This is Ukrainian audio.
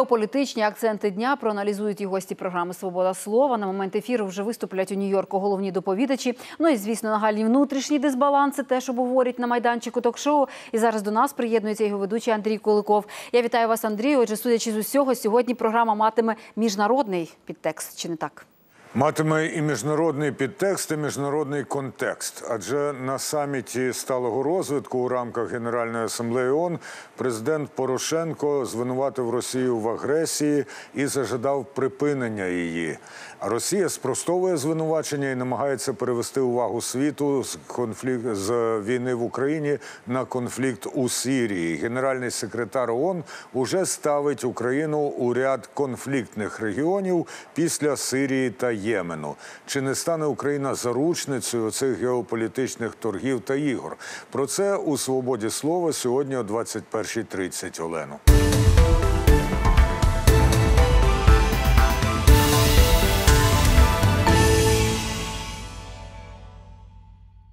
Геополітичні акценти дня проаналізують і гості програми Свобода слова. На момент ефіру вже виступлять у Нью-Йорку головні доповідачі. Ну і звісно, нагальні внутрішні дисбаланси теж обговорять на майданчику ток-шоу. І зараз до нас приєднується його ведучий Андрій Куликов. Я вітаю вас, Андрію. Отже, судячи з усього, сьогодні програма матиме міжнародний підтекст. Чи не так? Матиме і міжнародний підтекст, і міжнародний контекст. Адже на саміті сталого розвитку у рамках Генеральної асамблеї ООН президент Порошенко звинуватив Росію в агресії і зажадав припинення її. Росія спростовує звинувачення і намагається перевести увагу світу з конфлікт з війни в Україні на конфлікт у Сирії. Генеральний секретар ООН уже ставить Україну у ряд конфліктних регіонів після Сирії та Ємену. Чи не стане Україна заручницею цих геополітичних торгів та ігор? Про це у свободі слова сьогодні о 21.30. Олену.